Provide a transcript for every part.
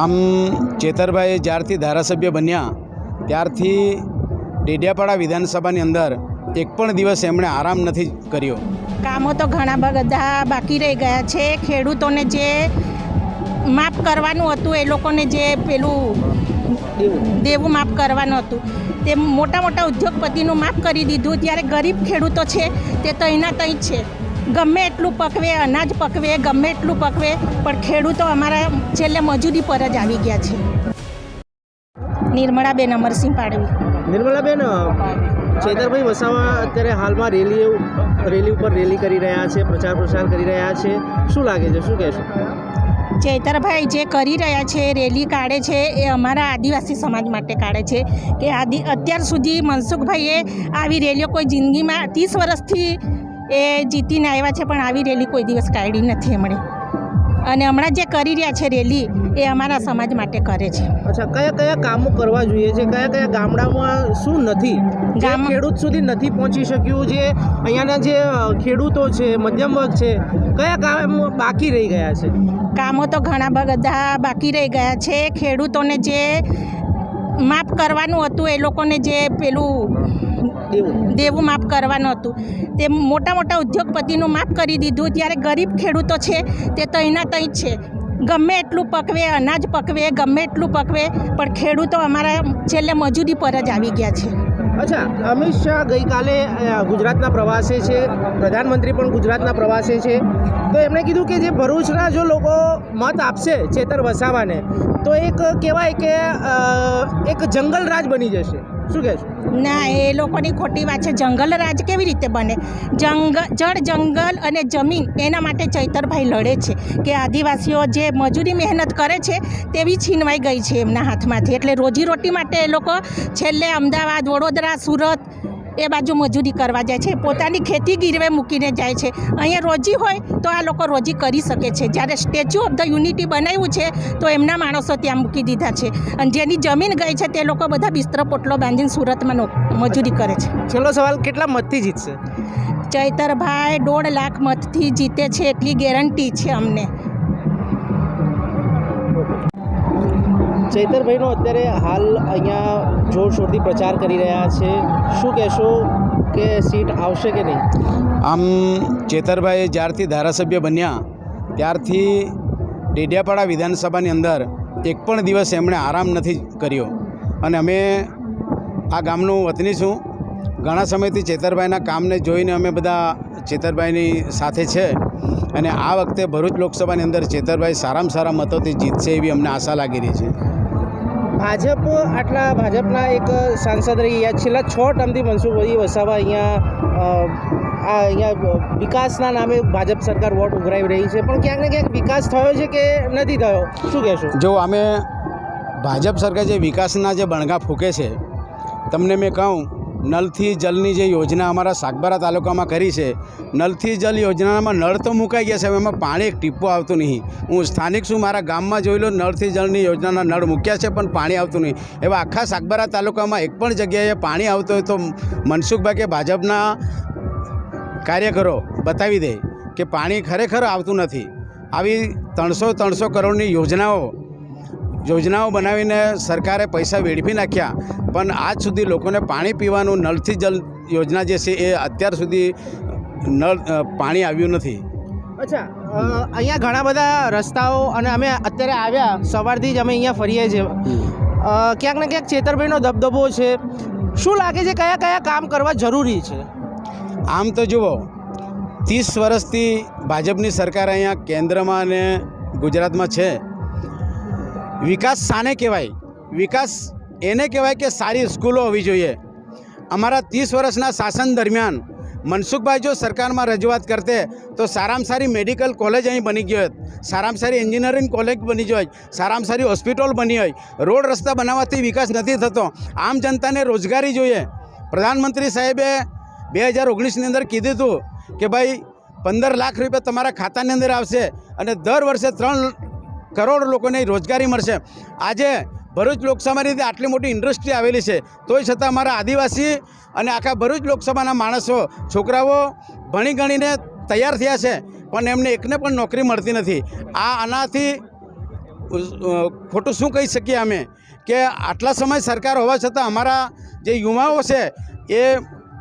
આમ ચેતરભાઈ જ્યારથી ધારાસભ્ય બન્યા, ત્યારથી ડેડિયાપાડા વિધાનસભાની અંદર એક પણ દિવસ એમણે આરામ નથી કર્યો. કામો તો ઘણા બધા બાકી રહી ગયા છે. ખેડૂતોને જે માફ કરવાનું હતું, એ લોકોને જે પેલું દેવું માફ કરવાનું હતું, તે મોટા મોટા ઉદ્યોગપતિનું માફ કરી દીધું. ત્યારે ગરીબ ખેડૂતો છે, તે તો એના તઈ જ છે. ગમે એટલું પકવે અનાજ પકવે ગમે એટલું પકવે પણ ખેડૂતો અમારા છેલ્લે મજૂરી પર જ આવી ગયા છે. નિર્મળાબેન અમરસિંહ પાડવી. નિર્મલાબેન ચેતરભાઈ વસાવા અત્યારે હાલમાં રેલી રેલી ઉપર રેલી કરી રહ્યા છે પ્રચાર પ્રસાર કરી રહ્યા છે. શું લાગે છે? શું કહેશો? ચેતરભાઈ જે કરી રહ્યા છે રેલી કાઢે છે એ અમારા આદિવાસી સમાજ માટે કાઢે છે કે આદિ અત્યાર સુધી મનસુખભાઈએ આવી રેલીઓ કોઈ જિંદગીમાં ત્રીસ વર્ષથી એ જીતીને આવ્યા છે પણ આવી રેલી કોઈ દિવસ કાઢી નથી એમણે. અને હમણાં જે કરી રહ્યા છે રેલી એ અમારા સમાજ માટે કરે છે. અચ્છા કયા કયા કામો કરવા જોઈએ છે? કયા કયા ગામડામાં શું નથી? ગામ- ખેડૂત સુધી નથી પહોંચી શક્યું જે અહીંયાના જે ખેડૂતો છે મધ્યમ વર્ગ છે કયા કામ બાકી રહી ગયા છે? કામો તો ઘણા બધા બાકી રહી ગયા છે. ખેડૂતોને જે માફ કરવાનું હતું એ લોકોને જે પેલું દેવું. માફ કરવાનું હતું. તે મોટા મોટા ઉદ્યોગપતિનું માફ કરી દીધું. ત્યારે ગરીબ ખેડૂતો છે તે તો એના તઈ છે. ગમે એટલું પકવે અનાજ પકવે ગમે એટલું પકવે પણ ખેડૂતો અમારા છેલ્લે મજૂરી પર જ આવી ગયા છે. અચ્છા અમિત શાહ ગઈકાલે ગુજરાતના પ્રવાસે છે પ્રધાનમંત્રી પણ ગુજરાતના પ્રવાસે છે. તો એમણે કીધું કે જે ભરૂચના જો લોકો મત આપશે ચેતર વસાવાને તો એક કહેવાય કે એક જંગલ રાજ બની જશે. શું કહે ના, એ લોકોની ખોટી વાત છે. જંગલ રાજ કેવી રીતે બને? જંગલ જળ, જંગલ અને જમીન એના માટે ચૈતરભાઈ લડે છે કે આદિવાસીઓ જે મજૂરી મહેનત કરે છે તેવી છીનવાઈ ગઈ છે એમના હાથમાંથી. એટલે રોજીરોટી માટે એ લોકો છેલ્લે અમદાવાદ, વડોદરા, સુરત એ બાજુ મજૂરી કરવા જાય છે. પોતાની ખેતી ગીરવે મૂકીને જાય છે. અહીંયા રોજી હોય તો આ લોકો રોજી કરી શકે છે. જ્યારે સ્ટેચ્યુ ઓફ ધ યુનિટી બનાવ્યું છે તો એમના માણસો ત્યાં મૂકી દીધા છે. અને જેની જમીન ગઈ છે તે લોકો બધા બિસ્તરો પોટલો બાંધીને સુરતમાં મજૂરી કરે છે. છેલ્લો સવાલ કેટલા મતથી જીતશે? ચૈતરભાઈ દોઢ લાખ મતથી જીતે છે એટલી ગેરંટી છે અમને. ચૈતરભાઈનો અત્યારે હાલ અહીંયા જોરશોરથી પ્રચાર કરી રહ્યા છે. શું કહેશો કે સીટ આવશે કે નહીં? આમ ચેતરભાઈ જ્યારથી ધારાસભ્ય બન્યા, ત્યારથી ડેડિયાપાડા વિધાનસભાની અંદર એક પણ દિવસ એમણે આરામ નથી કર્યો. અને અમે આ ગામનું વતની છું. ઘણા સમયથી ચેતરભાઈના કામને જોઈને અમે બધા ચેતરભાઈની સાથે છે. અને આ વખતે ભરૂચ લોકસભાની અંદર ચેતરભાઈ સારામાં સારા મતોથી જીતશે એવી અમને આશા લાગી રહી છે. ભાજપ, આટલા ભાજપના એક સાંસદ રહી છેલ્લા છ ટર્મથી મનસુખભાઈ વસાવા અહીંયા આ અહીંયા વિકાસના નામે ભાજપ સરકાર વોટ ઉઘરાવી રહી છે. પણ ક્યાંક ને ક્યાંક વિકાસ થયો છે કે નથી થયો? શું કહેશો? જો અમે ભાજપ સરકાર જે વિકાસના જે બણગા ફૂંકે છે, તમને મેં કહું નલથી જલની જે યોજના અમારા સાગબારા તાલુકામાં કરી છે, નલથી જલ યોજનામાં નળ તો મુકાઈ ગયા છે એમાં પાણી એક ટીપો આવતું નહીં. હું સ્થાનિક છું, મારા ગામમાં જોઈ લો, નળથી જલની યોજનાના નળ મૂક્યા છે, પણ પાણી આવતું નહીં. એવા આખા સાગબારા તાલુકામાં એક પણ જગ્યાએ પાણી આવતું હોય તો મનસુખભાઈ કે ભાજપના કાર્યકરો બતાવી દે કે પાણી ખરેખર આવતું નથી. આવી ત્રણસો ત્રણસો કરોડની યોજનાઓ યોજનાઓ બનાવીને સરકારે પૈસા વેડફી નાખ્યા પણ આજ સુધી લોકોને પાણી પીવાનું નળથી જલ યોજના જે છે એ અત્યાર સુધી નળ પાણી આવ્યું નથી. અચ્છા અહીંયા ઘણા બધા રસ્તાઓ અને અમે અત્યારે આવ્યા સવારથી જ અમે અહીંયા ફરીએ છીએ. ક્યાંક ને ક્યાંક ચેતરભાઈનો દબદબો છે. શું લાગે છે કયા કયા કામ કરવા જરૂરી છે? આમ તો જુઓ ત્રીસ વર્ષથી ભાજપની સરકાર અહીંયા કેન્દ્રમાં અને ગુજરાતમાં છે. વિકાસ શાને કહેવાય? વિકાસ એને કહેવાય કે સારી સ્કૂલો હોવી જોઈએ. અમારા ત્રીસ વર્ષના શાસન દરમિયાન મનસુખભાઈ જો સરકારમાં રજૂઆત કરતે, તો સારામાં સારી મેડિકલ કોલેજ અહીં બની ગઈ હોત. સારામાં સારી એન્જિનિયરિંગ કોલેજ બની ગઈ હોય સારામાં સારી હોસ્પિટલ બની હોય રોડ રસ્તા બનાવવાથી વિકાસ નથી થતો. આમ જનતાને રોજગારી જોઈએ. પ્રધાનમંત્રી સાહેબે બે હજાર ઓગણીસની અંદર કીધું હતું કે ભાઈ, પંદર લાખ રૂપિયા તમારા ખાતાની અંદર આવશે અને દર વર્ષે ત્રણ કરોડ લોકોને રોજગારી મળશે. આજે ભરૂચ લોકસભાની રીતે આટલી મોટી ઇન્ડસ્ટ્રી આવેલી છે, તોય છતાં અમારા આદિવાસી અને આખા ભરૂચ લોકસભાના માણસો, છોકરાઓ ભણી ગણીને તૈયાર થયા છે, પણ એમને એકને પણ નોકરી મળતી નથી. આ આનાથી ખોટું શું કહી શકીએ અમે? કે આટલા સમય સરકાર હોવા છતાં અમારા જે યુવાઓ છે, એ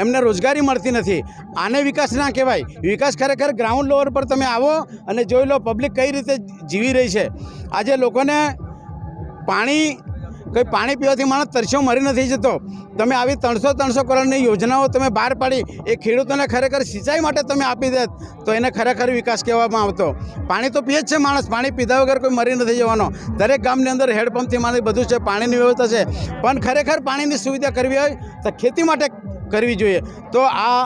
એમને રોજગારી મળતી નથી. આને વિકાસ ના કહેવાય. વિકાસ ખરેખર ગ્રાઉન્ડ લેવલ પર તમે આવો અને જોઈ લો પબ્લિક કઈ રીતે જીવી રહી છે. આજે લોકોને પાણી, કંઈ પાણી પીવાથી માણસ તરસ્યો મરી નથી જતો. તમે આવી ત્રણસો ત્રણસો કરોડની યોજનાઓ તમે બહાર પાડી, એ ખેડૂતોને ખરેખર સિંચાઈ માટે તમે આપી દેત, તો એને ખરેખર વિકાસ કહેવામાં આવતો. પાણી તો પીએ જ છે માણસ. પાણી પીધા વગર કોઈ મરી નથી જવાનો. દરેક ગામની અંદર હેડપંપથી મારી બધું છે. પાણીની વ્યવસ્થા છે. પણ ખરેખર પાણીની સુવિધા કરવી હોય, તો ખેતી માટે કરવી જોઈએ. તો આ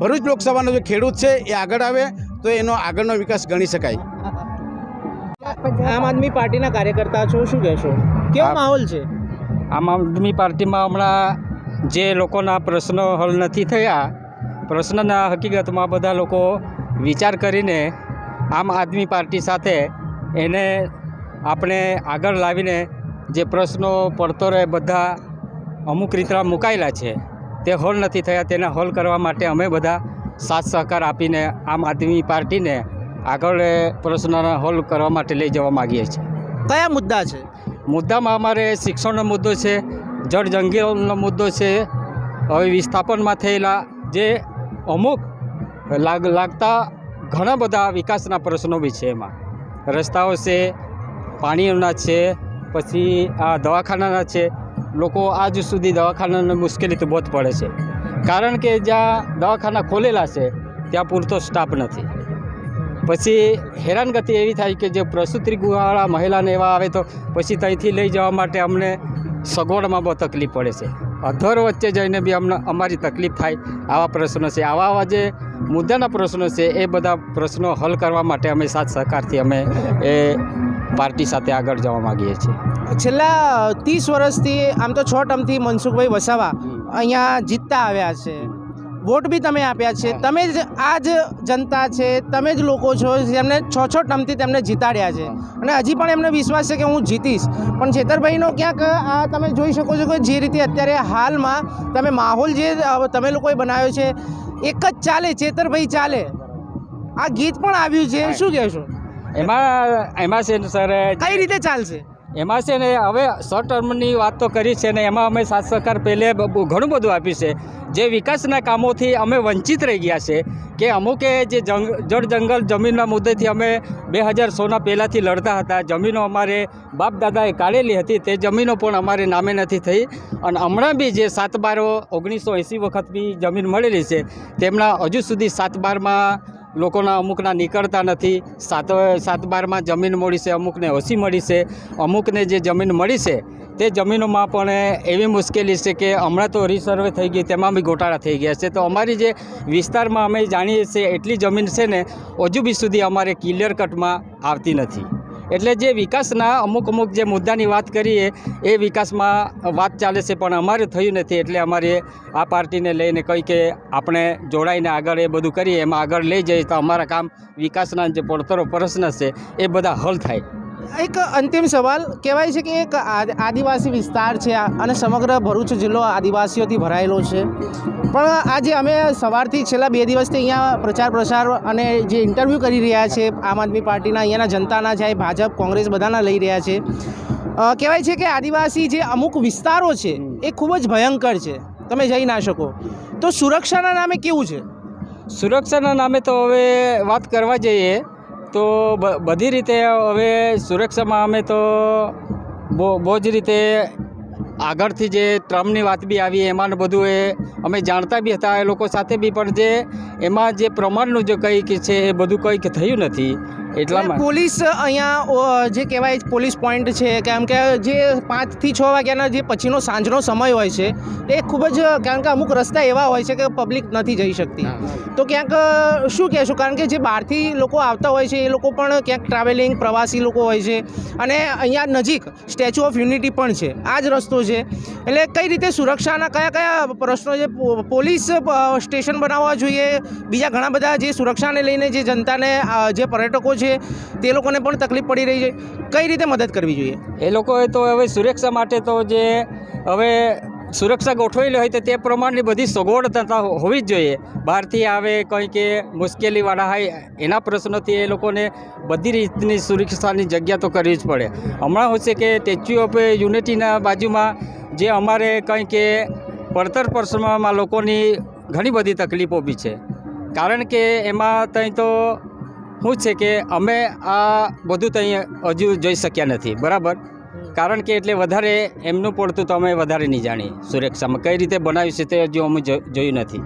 ભરૂચ લોકસભાનો જે ખેડૂત છે એ આગળ આવે તો એનો આગળનો વિકાસ ગણી શકાય. આમ આદમી પાર્ટીના કાર્યકર્તા છો શું કહેશો? કેવો માહોલ છે? આમ આદમી પાર્ટીમાં હમણાં જે લોકોના પ્રશ્નો હલ નથી થયા પ્રશ્નના હકીકતમાં બધા લોકો વિચાર કરીને આમ આદમી પાર્ટી સાથે એને આપણે આગળ લાવીને જે પ્રશ્નો પડતો રહે બધા અમુક રીતના મુકાયેલા છે. તે હોલ નથી થયા. તેના હોલ કરવા માટે અમે બધા સાથ સહકાર આપીને આમ આદમી પાર્ટીને આગળ પ્રશ્નોના હોલ કરવા માટે લઈ જવા માગીએ છીએ. કયા મુદ્દા છે? મુદ્દામાં અમારે શિક્ષણનો મુદ્દો છે જળ જંગલનો મુદ્દો છે હવે વિસ્થાપનમાં થયેલા જે અમુક લાગ લાગતા ઘણા બધા વિકાસના પ્રશ્નો બી છે એમાં. રસ્તાઓ છે પાણીના છે પછી આ દવાખાનાના છે લોકો આજ સુધી દવાખાનાને મુશ્કેલી તો બહુ પડે છે. કારણ કે જ્યાં દવાખાના ખોલેલા છે, ત્યાં પૂરતો સ્ટાફ નથી. પછી હેરાનગતિ એવી થાય કે જે પ્રસૂતિ ગૃહવાળા મહિલાને એવા આવે તો પછી ત્યાંથી લઈ જવા માટે અમને સગવડમાં બહુ તકલીફ પડે છે. અધર વચ્ચે જઈને બી અમને અમારી તકલીફ થાય આવા પ્રશ્નો છે. આવા આવા જે મુદ્દાના પ્રશ્નો છે, એ બધા પ્રશ્નો હલ કરવા માટે અમે સાથ સહકારથી અમે એ પાર્ટી સાથે આગળ જવા માગીએ છીએ. છેલ્લા ત્રીસ વર્ષથી આમ તો છ ટર્મથી મનસુખભાઈ વસાવા અહીંયા જીતતા આવ્યા છે. વોટ બી તમે આપ્યા છે. તમે જ આ જ જનતા છે તમે જ લોકો છો જેમને છ છ ટર્મથી તેમને જીતાડ્યા છે. અને હજી પણ એમને વિશ્વાસ છે કે હું જીતીશ. પણ છેતરભાઈનો ક્યાંક આ તમે જોઈ શકો છો કે જે રીતે અત્યારે હાલમાં તમે માહોલ જે તમે લોકોએ બનાવ્યો છે એક જ ચાલે છેતરભાઈ ચાલે. આ ગીત પણ આવ્યું છે. શું કહેશો? એમાં એમાં છે ને સર કઈ રીતે ચાલશે? એમાં છે ને હવે શોર્ટ ટર્મની વાત તો કરી છે ને એમાં અમે સાથ સહકાર પહેલે ઘણું બધું આપ્યું છે. જે વિકાસના કામોથી અમે વંચિત રહી ગયા છે કે અમુકે જે જંગ જળ જંગલ જમીનના મુદ્દેથી અમે બે હજાર સોના પહેલાંથી લડતા હતા. જમીનો અમારે બાપ દાદાએ કાઢેલી હતી તે જમીનો પણ અમારે નામે નથી થઈ. અને હમણાં બી જે સાત બારો ઓગણીસો એંસી વખત બી જમીન મળેલી છે તેમના હજુ સુધી સાત બારમાં લોકોના અમુકના નીકળતા નથી. સાત સાત, બારમાં જમીન મળી છે, અમુકને ઓછી મળી છે. અમુકને જે જમીન મળી છે, તે જમીનોમાં પણ એવી મુશ્કેલી છે કે હમણાં તો રિસર્વે થઈ ગઈ, તેમાં બી ગોટાળા થઈ ગયા છે. તો અમારી જે વિસ્તારમાં અમે જાણીએ છીએ, એટલી જમીન છે ને, હજુ બી સુધી અમારે ક્લિયર કટમાં આવતી નથી. એટલે જે વિકાસના અમુક અમુક જે મુદ્દાની વાત કરીએ, એ વિકાસમાં વાત ચાલે છે, પણ અમારે થયું નથી. એટલે અમારે આ પાર્ટીને લઈને કહી કે આપણે જોડાઈને આગળ એ બધું કરીએ, એમાં આગળ લઈ જઈએ તો અમારા કામ વિકાસના જે પડતરો પ્રશ્ન છે, એ બધા હલ થાય. એક અંતિમ સવાલ. કહેવાય છે કે એક આદિવાસી વિસ્તાર છે અને સમગ્ર ભરૂચ જિલ્લો આદિવાસીઓથી ભરાયેલો છે. પણ આજે અમે સવારથી છેલ્લા બે દિવસથી અહીંયા પ્રચાર, પ્રસાર અને જે ઇન્ટરવ્યૂ કરી રહ્યા છે આમ આદમી પાર્ટીના, અહીંયાના જનતાના, ચાહે ભાજપ, કોંગ્રેસ બધાના લઈ રહ્યા છે. કહેવાય છે કે આદિવાસી જે અમુક વિસ્તારો છે એ ખૂબ જ ભયંકર છે. તમે જઈ ના શકો. તો સુરક્ષાના નામે કેવું છે? સુરક્ષાના નામે તો હવે વાત કરવા જઈએ. તો બધી રીતે હવે સુરક્ષામાં અમે તો બહુ બહુ જ રીતે આગળથી જે ટ્રમ્પની વાત બી આવી, એમાં બધું એ અમે જાણતા બી હતા, એ લોકો સાથે બી, પણ જે એમાં જે પ્રમાણનું જે કંઈક છે એ બધું કંઈક થયું નથી. એટલામાં પોલીસ અહીંયા જે કહેવાય પોલીસ પોઈન્ટ છે કેમ કે જે પાંચથી છ વાગ્યાના જે પછીનો સાંજનો સમય હોય છે એ ખૂબ જ કારણ કે અમુક રસ્તા એવા હોય છે કે પબ્લિક નથી જઈ શકતી. તો ક્યાંક શું કહેશું? કારણ કે જે બહારથી લોકો આવતા હોય છે એ લોકો પણ ક્યાંક ટ્રાવેલિંગ પ્રવાસી લોકો હોય છે અને અહીંયા નજીક સ્ટેચ્યુ ઓફ યુનિટી પણ છે. આ જ રસ્તો છે. એટલે કઈ રીતે સુરક્ષાના કયા કયા પ્રશ્નો છે? પોલીસ સ્ટેશન બનાવવા જોઈએ? બીજા ઘણા બધા જે સુરક્ષાને લઈને જે જનતાને જે પર્યટકો છે તે લોકોને પણ તકલીફ પડી રહી છે. કઈ રીતે મદદ કરવી જોઈએ? એ લોકોએ તો હવે સુરક્ષા માટે તો જે હવે સુરક્ષા ગોઠવેલી હોય તો તે પ્રમાણની બધી સગવડ થતા હોવી જ જોઈએ. બહારથી આવે કંઈ કે મુશ્કેલીવાળા હોય, એના પ્રશ્નોથી એ લોકોને બધી રીતની સુરક્ષાની જગ્યા તો કરવી જ પડે. હમણાં હોય છે કે સ્ટેચ્યુ ઓફ યુનિટીના બાજુમાં જે અમારે કંઈ કે પડતર પ્રશ્નમાં લોકોની ઘણી બધી તકલીફો બી છે. કારણ કે એમાં ત્યાં તો શું છે કે અમે આ બધું ત્યાં હજુ જોઈ શક્યા નથી, બરાબર? કારણ કે એટલે વધારે એમનું પડતું તો અમે વધારે નહીં જાણીએ સુરક્ષામાં. કઈ રીતે બનાવ્યું છે તે હજુ અમે જોયું નથી.